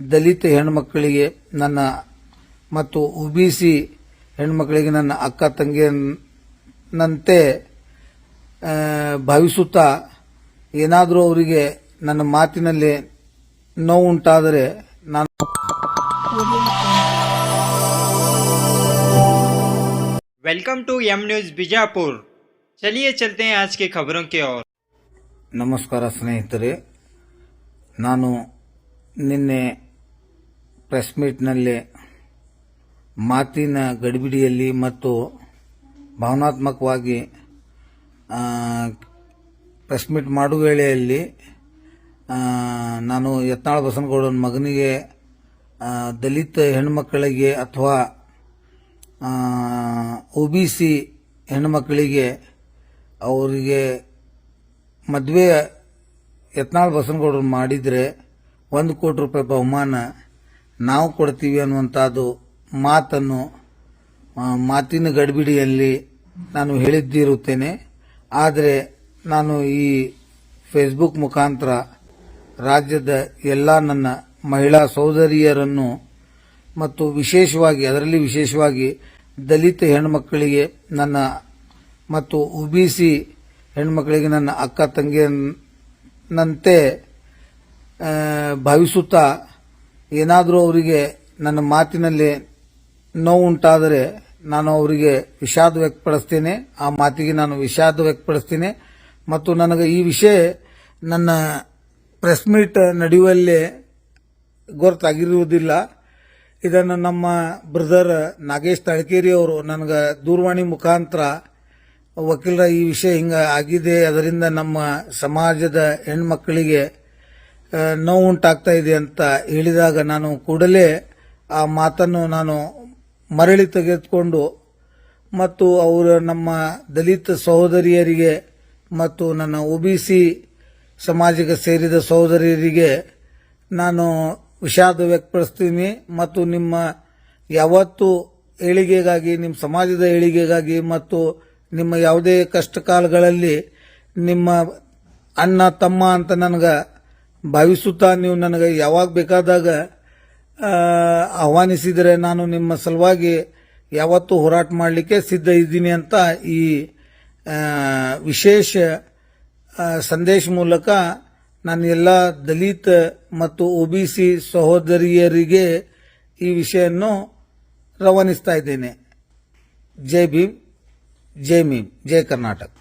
ದಲಿತ ಹೆಣ್ಮಕ್ಕಳಿಗೆ ನನ್ನ ಮತ್ತು ಒಬಿಸಿ ಹೆಣ್ಮಕ್ಕಳಿಗೆ ನನ್ನ ಅಕ್ಕ ತಂಗಿಯಂತೆ ಆ, ಭಾವಿಸುತ್ತಾ ಏನಾದರೂ ಅವರಿಗೆ ನನ್ನ ಮಾತಿನಲ್ಲಿ ನೋವುಂಟಾದರೆ ನಾನು welcome to M news Bijapur चलिए चलते हैं आज की खबरों की ओर ನಮಸ್ಕಾರ ಸ್ನೇಹಿತರೆ ನಾನು ನಿನ್ನೆ ಪ್ರೆಸ್ ಮೀಟ್ನಲ್ಲಿ ಮಾತಿನ ಗಡಿಬಿಡಿಯಲ್ಲಿ ಮತ್ತು ಭಾವನಾತ್ಮಕವಾಗಿ ಪ್ರೆಸ್ ಮೀಟ್ ಮಾಡುವ ವೇಳೆಯಲ್ಲಿ ನಾನು ಯತ್ನಾಳ ಬಸನಗೌಡನ ಮಗನಿಗೆ ದಲಿತ ಹೆಣ್ಮಕ್ಕಳಿಗೆ ಅಥವಾ ಒ ಬಿ ಸಿ ಹೆಣ್ಮಕ್ಕಳಿಗೆ ಅವರಿಗೆ ಮದುವೆ ಯತ್ನಾಳ್ ಬಸನಗೌಡರು ಮಾಡಿದರೆ ಒಂದು ಕೋಟಿ ರೂಪಾಯಿ ಬಹುಮಾನ ನಾವು ಕೊಡ್ತೀವಿ ಅನ್ನುವಂಥದ್ದು ಮಾತನ್ನು ಮಾತಿನ ಗಡಿಬಿಡಿಯಲ್ಲಿ ನಾನು ಹೇಳಿದ್ದಿರುತ್ತೇನೆ. ಆದರೆ ನಾನು ಈ ಫೇಸ್ಬುಕ್ ಮುಖಾಂತರ ರಾಜ್ಯದ ಎಲ್ಲ ನನ್ನ ಮಹಿಳಾ ಸಹೋದರಿಯರನ್ನು ಮತ್ತು ವಿಶೇಷವಾಗಿ ಅದರಲ್ಲಿ ವಿಶೇಷವಾಗಿ ದಲಿತ ಹೆಣ್ಮಕ್ಕಳಿಗೆ ನನ್ನ ಮತ್ತು ಒಬಿಸಿ ಹೆಣ್ಮಕ್ಕಳಿಗೆ ನನ್ನ ಅಕ್ಕ ತಂಗಿಯಂತೆ ಆ, ಭಾವಿಸುತ್ತಾ ಏನಾದರೂ ಅವರಿಗೆ ನನ್ನ ಮಾತಿನಲ್ಲಿ ನೋವುಂಟಾದರೆ ನಾನು ಅವರಿಗೆ ವಿಷಾದ ವ್ಯಕ್ತಪಡಿಸ್ತೇನೆ. ಆ ಮಾತಿಗೆ ನಾನು ವಿಷಾದ ವ್ಯಕ್ತಪಡಿಸ್ತೇನೆ. ಮತ್ತು ನನಗೆ ಈ ವಿಷಯ ನನ್ನ ಪ್ರೆಸ್ ಮೀಟ್ ನಡೆಯುವಲ್ಲೇ ಗೊತ್ತಾಗಿರುವುದಿಲ್ಲ ಇದನ್ನು ನಮ್ಮ ಬ್ರದರ್ ನಾಗೇಶ್ ತಳಕೇರಿ ಅವರು ನನಗೆ ದೂರವಾಣಿ ಮುಖಾಂತರ ವಕೀಲರ ಈ ವಿಷಯ ಹಿಂಗೆ ಆಗಿದೆ. ಅದರಿಂದ ನಮ್ಮ ಸಮಾಜದ ಹೆಣ್ಮಕ್ಕಳಿಗೆ ನೋವು ಉಂಟಾಗ್ತಾ ಇದೆ ಅಂತ ಹೇಳಿದಾಗ ನಾನು ಕೂಡಲೇ ಆ ಮಾತನ್ನು ನಾನು ಮರಳಿ ತೆಗೆದುಕೊಂಡು ಮತ್ತು ಅವರ ನಮ್ಮ ದಲಿತ ಸಹೋದರಿಯರಿಗೆ ಮತ್ತು ನನ್ನ ಒಬಿಸಿ ಸಮಾಜಕ್ಕೆ ಸೇರಿದ ಸಹೋದರಿಯರಿಗೆ ನಾನು ವಿಷಾದ ವ್ಯಕ್ತಪಡಿಸ್ತೀನಿ ಮತ್ತು ನಿಮ್ಮ ಯಾವತ್ತು ಏಳಿಗೆಗಾಗಿ, ನಿಮ್ಮ ಸಮಾಜದ ಏಳಿಗೆಗಾಗಿ ಮತ್ತು ನಿಮ್ಮ ಯಾವುದೇ ಕಷ್ಟ ಕಾಲಗಳಲ್ಲಿ ನಿಮ್ಮ ಅಣ್ಣ, ತಮ್ಮ ಅಂತ ನನಗೆ ಭಾವಿಸುತ್ತಾ ನೀವು ನನಗೆ ಯಾವಾಗ ಬೇಕಾದಾಗ ಆಹ್ವಾನಿಸಿದರೆ ನಾನು ನಿಮ್ಮ ಸಲುವಾಗಿ ಯಾವತ್ತೂ ಹೋರಾಟ ಮಾಡಲಿಕ್ಕೆ ಸಿದ್ಧ ಇದ್ದೀನಿ ಅಂತ ಈ ವಿಶೇಷ ಸಂದೇಶ ಮೂಲಕ ನಾನು ಎಲ್ಲ ದಲಿತ ಮತ್ತು ಒ ಬಿ ಸಿ ಸಹೋದರಿಯರಿಗೆ ಈ ವಿಷಯವನ್ನು ರವಾನಿಸ್ತಾ ಇದ್ದೇನೆ. ಜೈ ಭೀಮ್, ಜೈ ಮೀಮ್, ಜೈ ಕರ್ನಾಟಕ.